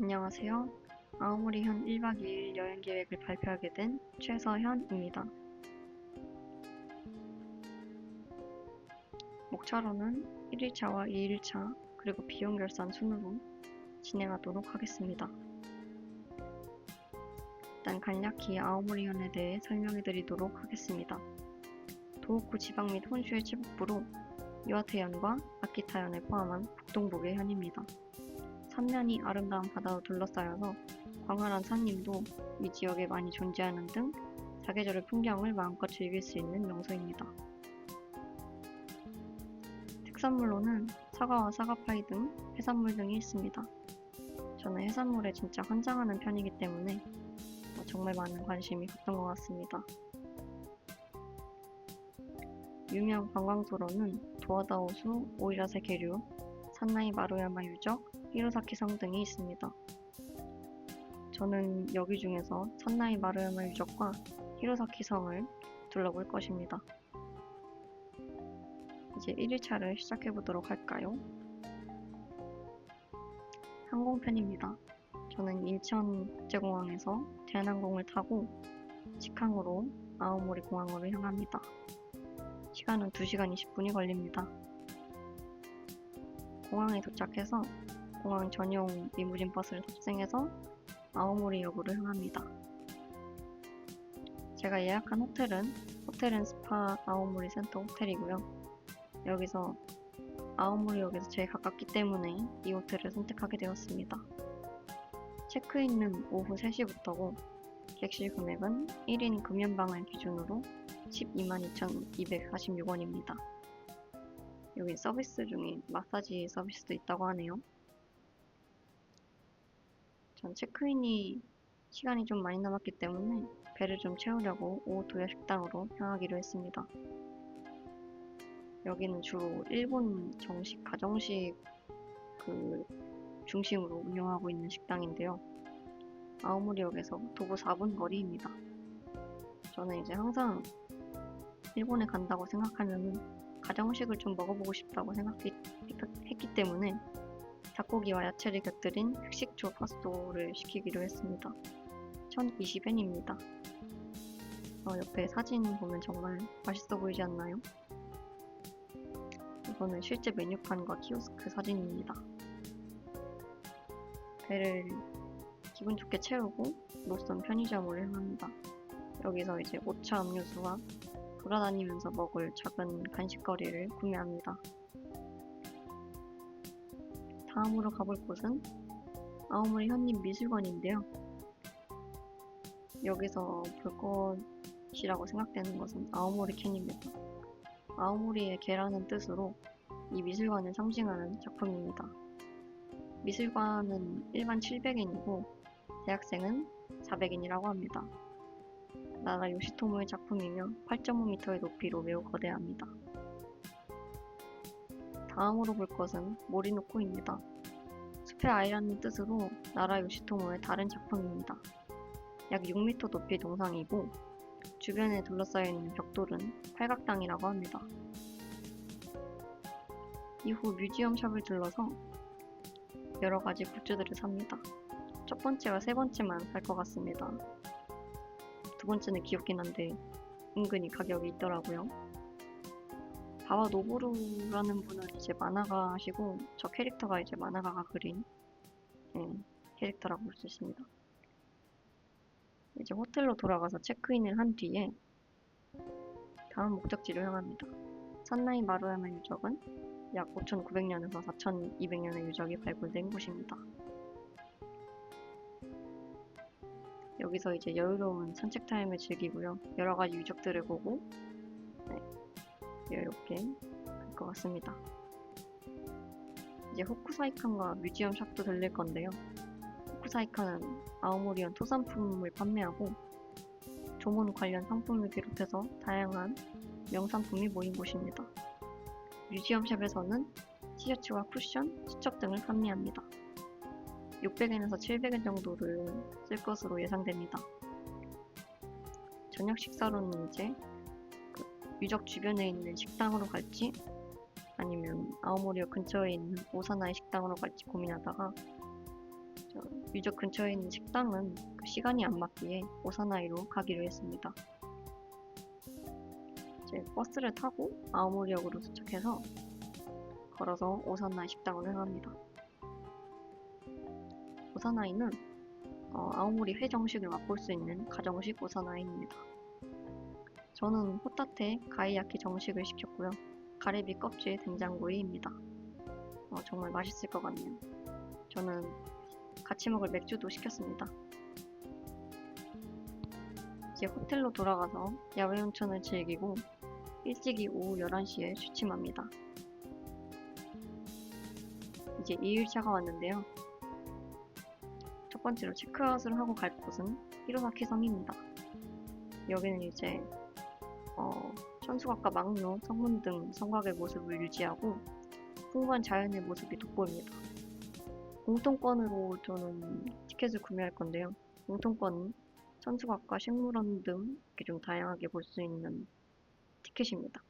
안녕하세요. 아오모리현 1박 2일 여행 계획을 발표하게 된 최서현입니다. 목차로는 1일차와 2일차 그리고 비용 결산 순으로 진행하도록 하겠습니다. 일단 간략히 아오모리현에 대해 설명해 드리도록 하겠습니다. 도호쿠 지방 및 혼슈의 치북부로 유아테현과 아키타현을 포함한 북동북의 현입니다. 삼면이 아름다운 바다로 둘러싸여서 광활한 산림도 이 지역에 많이 존재하는 등 사계절의 풍경을 마음껏 즐길 수 있는 명소입니다. 특산물로는 사과와 사과파이 등 해산물 등이 있습니다. 저는 해산물에 진짜 환장하는 편이기 때문에 정말 많은 관심이 갔던 것 같습니다. 유명 관광소로는 도와다오수, 오이라세 계류, 산나이 마루야마 유적, 히로사키 성 등이 있습니다. 저는 여기 중에서 산나이 마루야마 유적과 히로사키 성을 둘러볼 것입니다. 이제 1일차를 시작해 보도록 할까요? 항공편입니다. 저는 인천국제공항에서 대한항공을 타고 직항으로 아오모리 공항으로 향합니다. 시간은 2시간 20분이 걸립니다. 공항에 도착해서 공항 전용 리무진 버스를 탑승해서 아오모리 역으로 향합니다. 제가 예약한 호텔은 호텔은 스파 아오모리 센터 호텔이고요. 여기서 아오모리역에서 제일 가깝기 때문에 이 호텔을 선택하게 되었습니다. 체크인은 오후 3시부터고 객실 금액은 1인 금연방을 기준으로 122,246원입니다. 여기 서비스 중에 마사지 서비스도 있다고 하네요. 전 체크인이 시간이 좀 많이 남았기 때문에 배를 좀 채우려고 오후 도야 식당으로 향하기로 했습니다. 여기는 주로 일본 정식, 가정식 그 중심으로 운영하고 있는 식당인데요. 아오모리역에서 도보 4분 거리입니다. 저는 이제 항상 일본에 간다고 생각하면은 가정식을 좀 먹어보고 싶다고 생각했기 때문에 닭고기와 야채를 곁들인 흑식초 파스토를 시키기로 했습니다. 1020엔입니다. 어, 옆에 사진 보면 정말 맛있어 보이지 않나요? 이거는 실제 메뉴판과 키오스크 사진입니다. 배를 기분 좋게 채우고 노선 편의점으로 향합니다. 여기서 이제 오차 음료수와 돌아다니면서 먹을 작은 간식거리를 구매합니다. 다음으로 가볼 곳은 아오모리 현림 미술관인데요. 여기서 볼 것이라고 생각되는 것은 아오모리 캔입니다. 아오모리의 개라는 뜻으로 이 미술관을 상징하는 작품입니다. 미술관은 일반 700엔이고 대학생은 400엔이라고 합니다. 나라 요시토모의 작품이며 8.5m의 높이로 매우 거대합니다. 다음으로 볼 것은 모리노코입니다. 숲의 아이라는 뜻으로 나라 요시토모의 다른 작품입니다. 약 6m 높이 동상이고 주변에 둘러싸여 있는 벽돌은 팔각당이라고 합니다. 이후 뮤지엄 샵을 둘러서 여러 가지 굿즈들을 삽니다. 첫 번째와 세 번째만 살 것 같습니다. 두 번째는 귀엽긴 한데 은근히 가격이 있더라고요. 바와 노보루라는 분은 이제 만화가시고 저 캐릭터가 이제 만화가가 그린 예, 캐릭터라고 볼 수 있습니다. 이제 호텔로 돌아가서 체크인을 한 뒤에 다음 목적지로 향합니다. 산나이 마루야마 유적은 약 5,900년에서 4,200년의 유적이 발굴된 곳입니다. 여기서 이제 여유로운 산책 타임을 즐기고요. 여러 가지 유적들을 보고 네, 여유롭게 갈것 같습니다. 이제 호쿠사이칸과 뮤지엄 샵도 들릴 건데요. 호쿠사이칸은 아오모리현 토산품을 판매하고 조문 관련 상품을 비롯해서 다양한 명산품이 모인 곳입니다. 뮤지엄 샵에서는 티셔츠와 쿠션, 수첩 등을 판매합니다. 600엔에서 700엔 정도를 쓸 것으로 예상됩니다. 저녁 식사로는 이제 그 유적 주변에 있는 식당으로 갈지 아니면 아오모리역 근처에 있는 오사나의 식당으로 갈지 고민하다가 유적 근처에 있는 식당은 그 시간이 안 맞기에 오사나이로 가기로 했습니다. 이제 버스를 타고 아오모리역으로 도착해서 걸어서 오사나이 식당으로 향합니다. 오사나이는 어, 아오모리 회 정식을 맛볼 수 있는 가정식 오사나이입니다. 저는 호타테 가이야키 정식을 시켰고요. 가래비 껍질 된장구이입니다. 어, 정말 맛있을 것 같네요. 저는 같이 먹을 맥주도 시켰습니다. 이제 호텔로 돌아가서 야외 온천을 즐기고 일찍이 오후 11시에 취침합니다. 이제 2일차가 왔는데요. 첫 번째로 체크아웃을 하고 갈 곳은 히로사키 성입니다. 여기는 이제 어, 천수각과 망루, 성문 등 성곽의 모습을 유지하고 풍부한 자연의 모습이 돋보입니다. 공통권으로 저는 티켓을 구매할 건데요. 공통권은 천수각과 식물원 등 이렇게 좀 다양하게 볼 수 있는 티켓입니다.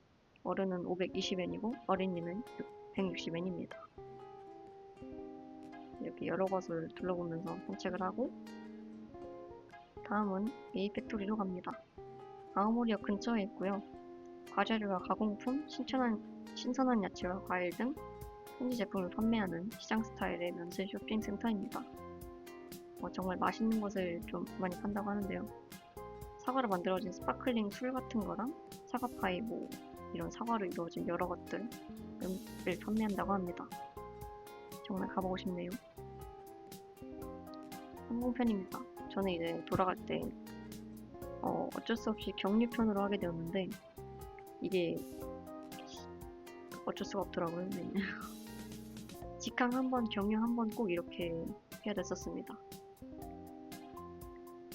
어른은 520엔이고 어린이는 160엔입니다. 이렇게 여러 곳을 둘러보면서 산책을 하고 다음은 에이 팩토리로 갑니다. 아오모리역 근처에 있고요. 과자류와 가공품, 신선한, 신선한 야채와 과일 등 현지 제품을 판매하는 시장 스타일의 면세 쇼핑 센터입니다. 어, 정말 맛있는 것을 좀 많이 판다고 하는데요. 사과로 만들어진 스파클링 술 같은 거랑 사과 파이 뭐 이런 사과로 이루어진 여러 것들을 판매한다고 합니다. 정말 가보고 싶네요. 항공편입니다. 저는 이제 돌아갈 때 어, 어쩔 수 없이 격리편으로 하게 되었는데 이게 어쩔 수가 없더라고요. 네. 직항 한 번, 경유 한 번 꼭 이렇게 해야 됐었습니다.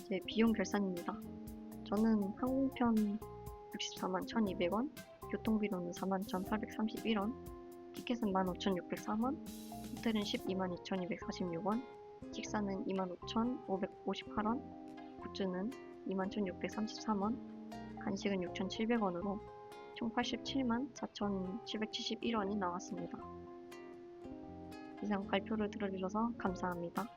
제 비용 결산입니다. 저는 항공편 64만 1200원, 교통비로는 4만 1831원, 티켓은 15,603원, 호텔은 12만 2246원, 식사는 25,558원, 굿즈는 21,633원, 간식은 6,700원으로 총 87만 4,771원이 나왔습니다. 이상 발표를 들어주셔서 감사합니다.